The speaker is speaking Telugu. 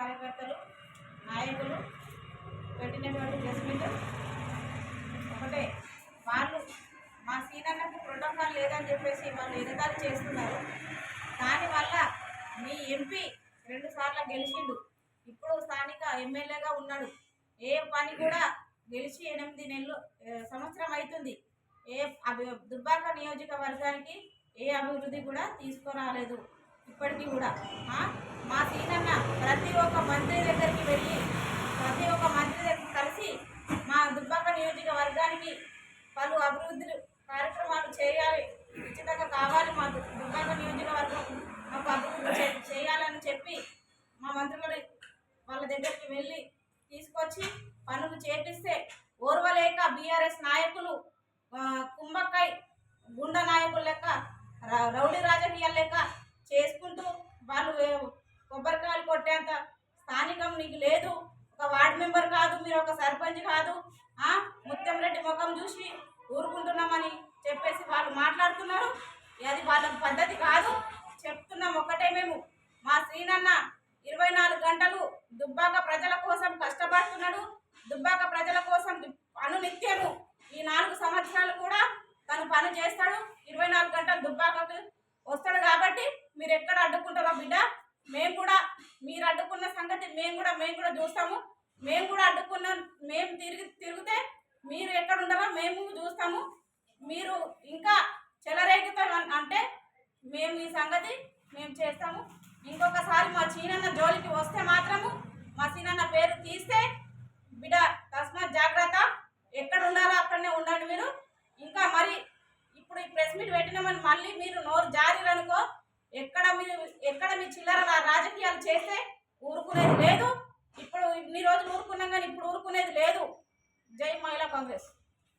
కార్యకర్తలు నాయకులు పెట్టినటువంటి ప్రెస్ ఒకటే వాళ్ళు మా సీనియర్లకు ప్రోటోకాల్ లేదని చెప్పేసి వాళ్ళు ఎగతాళి చేస్తున్నారు. దానివల్ల మీ ఎంపీ రెండు సార్లు గెలిచిండు. ఇప్పుడు స్థానిక ఎమ్మెల్యేగా ఉన్నాడు. ఏ పని కూడా గెలిచి ఎనిమిది నెలలు సంవత్సరం అవుతుంది ఏ అభి దుబ్బాక నియోజకవర్గానికి ఏ అభివృద్ధి కూడా తీసుకురాలేదు. ఇప్పటికీ కూడా. మా సీనన్న ప్రతి ఒక్క మంత్రి దగ్గరికి వెళ్ళి ప్రతి ఒక్క మంత్రి దగ్గరికి కలిసి మా దుబ్బాక నియోజకవర్గానికి పలు అభివృద్ధులు కార్యక్రమాలు చేయాలి ఉచితంగా కావాలి మా దుబ్బాక నియోజకవర్గం. మాకు అభివృద్ధి చేయాలని చెప్పి మా మంత్రులు వాళ్ళ దగ్గరికి వెళ్ళి తీసుకొచ్చి పనులు చేపిస్తే ఓర్వలేక బీఆర్ఎస్ నాయకులు ఆ, గుండె నాయకుల లెక్క రౌడీ రాజకీయాల లెక్క కొబ్బరికాయలు కొట్టేంత స్థానికం నీకు లేదు. ఒక వార్డు మెంబర్ కాదు మీరు ఒక సర్పంచ్ కాదు. ఆ ముత్యం రెడ్డి ముఖం చూసి ఊరుకుంటున్నామని చెప్పేసి వాళ్ళు మాట్లాడుతున్నారు. అది వాళ్ళ పద్ధతి కాదు. చెప్తున్నాం ఒకటే మేము. మా శ్రీనన్న ఇరవై నాలుగు గంటలు దుబ్బాక ప్రజల కోసం కష్టపడుతున్నాడు. దుబ్బాక ప్రజల కోసం అనునిత్యము ఈ నాలుగు సంవత్సరాలు కూడా తను పని చేస్తాడు. ఇరవై నాలుగు గంటలు దుబ్బాకకు వస్తాడు కాబట్టి మీరు ఎక్కడ అడ్డుకుంటారో బిడ్డ మేము కూడా మీరు అడ్డుకున్న సంగతి మేము కూడా మేము కూడా చూస్తాము. మేము కూడా అడ్డుకున్న మేము తిరిగి తిరిగితే మీరు ఎక్కడ ఉండాలో మేము చూస్తాము. మీరు ఇంకా చెలరేగుతాం అంటే మేము ఈ సంగతి మేము చేస్తాము. ఇంకొకసారి మా చీనన్న జోలికి వస్తే మాత్రము మా చీనన్న పేరు తీస్తే బిడ తస్మాత్ జాగ్రత్త ఎక్కడ ఉండాలో అక్కడనే ఉండండి మీరు. ఇంకా మరి ఇప్పుడు ఈ ప్రెస్ మీట్ పెట్టినామని మళ్ళీ మీరు నోరు జారీరనుకో ఎక్కడ మీరు ఎక్కడ మీ చిల్లర రాజకీయాలు చేస్తే ఊరుకునేది లేదు. ఇప్పుడు ఇన్ని రోజులు ఊరుకున్నాం కానీ ఇప్పుడు ఊరుకునేది లేదు. జై మహిళా కాంగ్రెస్.